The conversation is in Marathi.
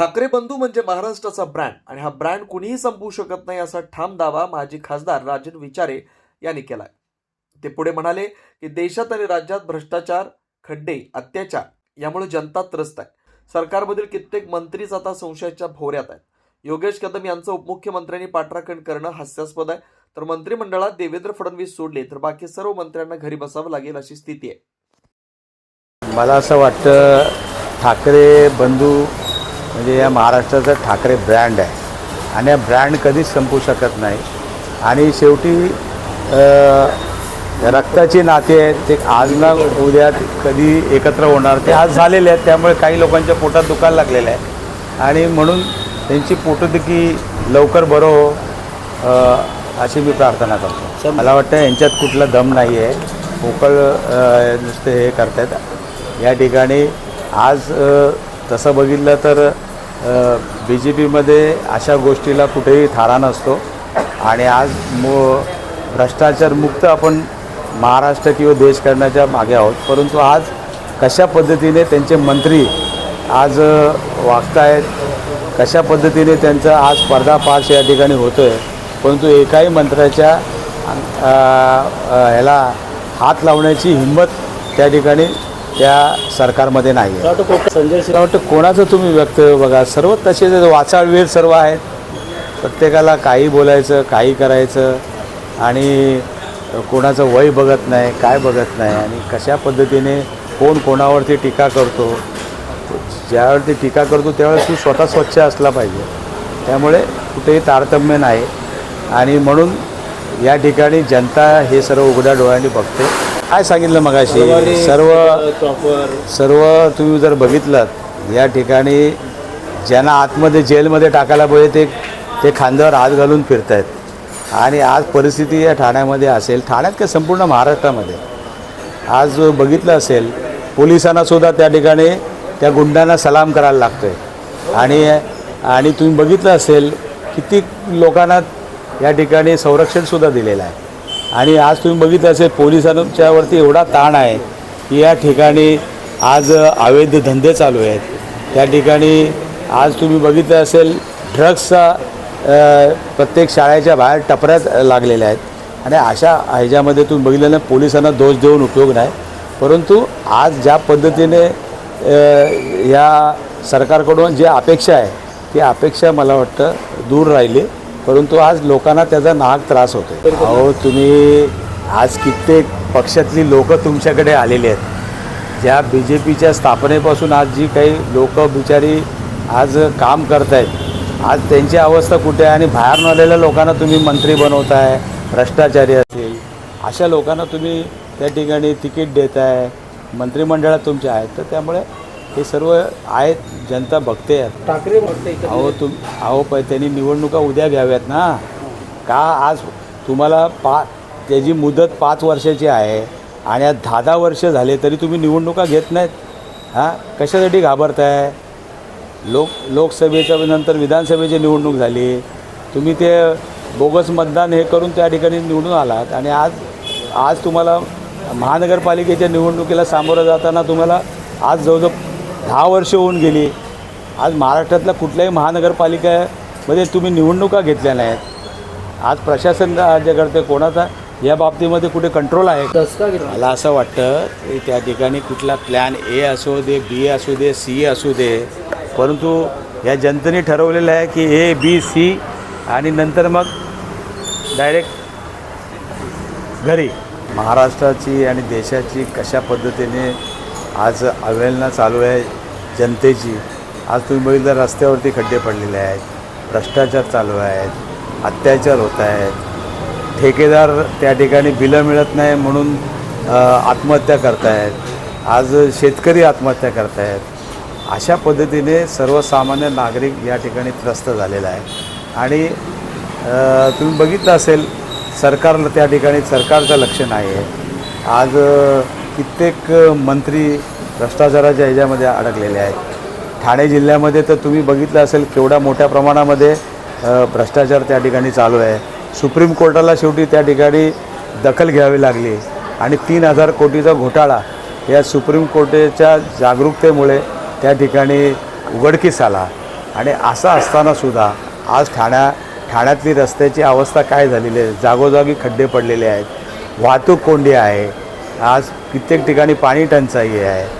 ठाकरे बंधू म्हणजे महाराष्ट्राचा ब्रँड आणि हा ब्रँड कुणीही संपवू शकत नाही असा ठाम दावा माजी खासदार राजन विचारे यांनी केलाय. ते पुढे म्हणाले की देशात आणि राज्यात भ्रष्टाचार खड्डे अत्याचार यामुळे जनता त्रस्त आहे. सरकारमधील कित्येक मंत्रीच आता संशयाच्या भोवऱ्यात आहेत. योगेश कदम यांचं उपमुख्यमंत्र्यांनी पाठराखण करणं हास्यास्पद आहे. तर मंत्रिमंडळात देवेंद्र फडणवीस सोडले तर बाकी सर्व मंत्र्यांना घरी बसावं लागेल अशी स्थिती आहे. मला असं वाटतं ठाकरे बंधू म्हणजे या महाराष्ट्राचा ठाकरे ब्रँड आहे. आणि हा ब्रँड कधीच संपू शकत नाही. आणि शेवटी रक्ताची नाते आहेत ते आज ना उद्या कधी एकत्र होणार ते आज झालेले आहेत त्यामुळे काही लोकांच्या पोटात दुखायला लागलेलं आहे. आणि म्हणून त्यांची पोटदुखी लवकर बरं हो अशी मी प्रार्थना करतो. मला वाटतं यांच्यात कुठला दम नाही आहे. पोकळ नुसते हे करतायत या ठिकाणी आज तसं बघितलं तर बी जे पीमध्ये अशा गोष्टीला कुठेही थारा नसतो. आणि आज मो भ्रष्टाचारमुक्त आपण महाराष्ट्र किंवा देश करण्याच्या मागे आहोत. परंतु आज कशा पद्धतीने त्यांचे मंत्री आज वागतायत कशा पद्धतीने त्यांचा आज पर्दाफाश या ठिकाणी होतो आहे परंतु एकाही मंत्र्याच्या ह्याला हात लावण्याची हिंमत त्या ठिकाणी त्या सरकारमध्ये नाही आहे संजय मला वाटतं कोणाचं तुम्ही व्यक्त बघा सर्व तसेच वाचाळवीर सर्व आहेत प्रत्येकाला काही बोलायचं काही करायचं आणि कोणाचं वय बघत नाही काय बघत नाही आणि कशा पद्धतीने कोण कोणावरती टीका करतो ज्यावरती टीका करतो त्यावेळेस तू स्वतः स्वच्छ असला पाहिजे. त्यामुळे कुठेही तारतम्य नाही आणि म्हणून या ठिकाणी जनता हे सर्व उघड्या डोळ्यांनी बघते. काय सांगितलं मगाशी? सर्व सर्व तुम्ही जर बघितलं या ठिकाणी ज्यांना आतमध्ये जेलमध्ये टाकायला पाहिजे ते ते खांद्यावर हात घालून फिरत आहेत आणि आज परिस्थिती या ठाण्यामध्ये असेल ठाण्यात काय संपूर्ण महाराष्ट्रामध्ये. आज बघितलं असेल पोलिसांना सुद्धा त्या ठिकाणी त्या गुंडांना सलाम करायला लागतो आहे आणि आणि तुम्ही बघितलं असेल किती लोकांना या ठिकाणी संरक्षणसुद्धा दिलेलं आहे. आणि आज तुम्ही बघितलं असेल पोलिसांच्यावरती एवढा ताण आहे की या ठिकाणी आज अवैध धंदे चालू आहेत. त्या ठिकाणी आज तुम्ही बघितलं असेल ड्रग्सचा प्रत्येक शाळेच्या बाहेर टपऱ्याच लागलेल्या आहेत. आणि अशा ह्याच्यामध्ये तुम्ही बघितलं ना पोलिसांना दोष देऊन उपयोग नाही. परंतु आज ज्या पद्धतीने या सरकारकडून जी अपेक्षा आहे ती अपेक्षा मला वाटतं दूर राहिली. परंतु आज लोकांना त्याचा नाहक त्रास होतो अहो तुम्ही आज कित्येक पक्षातली लोकं तुमच्याकडे आलेली आहेत. ज्या बी जे पीच्या स्थापनेपासून आज जी काही लोक बिचारी आज काम करत आहेत आज त्यांची अवस्था कुठे आहे आणि बाहेरून आलेल्या लोकांना तुम्ही मंत्री बनवताय भ्रष्टाचारी असेल अशा लोकांना तुम्ही त्या ठिकाणी तिकीट देताय मंत्रिमंडळात तुमच्या आहेत. तर त्यामुळे हे सर्व आहेत जनता बघते आहेत. ठाकरे अहो तुम अहो प त्यांनी निवडणुका उद्या घ्याव्यात ना. का आज तुम्हाला पा त्याची मुदत पाच वर्षाची आहे आणि आज दहा दहा वर्ष झाले तरी तुम्ही निवडणुका घेत नाहीत. हां? कशासाठी घाबरताय? लोक लोकसभेच्या नंतर विधानसभेची निवडणूक झाली. तुम्ही ते बोगस मतदान हे करून त्या ठिकाणी निवडून आलात आणि आज आज तुम्हाला महानगरपालिकेच्या निवडणुकीला सामोरं जाताना तुम्हाला आज जवळजवळ दहा वर्ष होऊन गेली. आज महाराष्ट्रातल्या कुठल्याही महानगरपालिकामध्ये तुम्ही निवडणुका घेतल्या नाहीत. आज प्रशासन राज्य करते कोणाचा या बाबतीमध्ये कुठे कंट्रोल आहे? मला असं वाटतं की त्या ठिकाणी कुठला प्लॅन ए असू दे बी असू दे सी असू दे. परंतु या जनतेने ठरवलेलं आहे की ए बी सी आणि नंतर मग डायरेक्ट घरी. महाराष्ट्राची आणि देशाची कशा पद्धतीने आज अवहेलना चालू आहे जनतेची. आज तुम्ही बघितलं रस्त्यावरती खड्डे पडलेले आहेत भ्रष्टाचार चालू आहेत अत्याचार होत आहेत. ठेकेदार त्या ठिकाणी बिलं मिळत नाही म्हणून आत्महत्या करतायत. आज शेतकरी आत्महत्या करतायत. अशा पद्धतीने सर्वसामान्य नागरिक या ठिकाणी त्रस्त झालेला आहे. आणि तुम्ही बघितलं असेल सरकारला त्या ठिकाणी सरकारचं लक्ष नाही आहे आज कित्येक मंत्री भ्रष्टाचाराच्या ह्याच्यामध्ये अडकलेले आहेत. ठाणे जिल्ह्यामध्ये तर तुम्ही बघितलं असेल केवढ्या मोठ्या प्रमाणामध्ये भ्रष्टाचार त्या ठिकाणी चालू आहे. सुप्रीम कोर्टाला शेवटी त्या ठिकाणी दखल घ्यावी लागली. आणि तीन हजार कोटीचा घोटाळा या सुप्रीम कोर्टाच्या जागरूकतेमुळे त्या ठिकाणी उघडकीस आला. आणि असं असताना सुद्धा आज ठाण्या ठाण्यातली रस्त्याची अवस्था काय झालेली आहे? जागोजागी खड्डे पडलेले आहेत. वाहतूक कोंडी आहे. आज कित्येक ठिकाणी पाणी टंचाई आहे.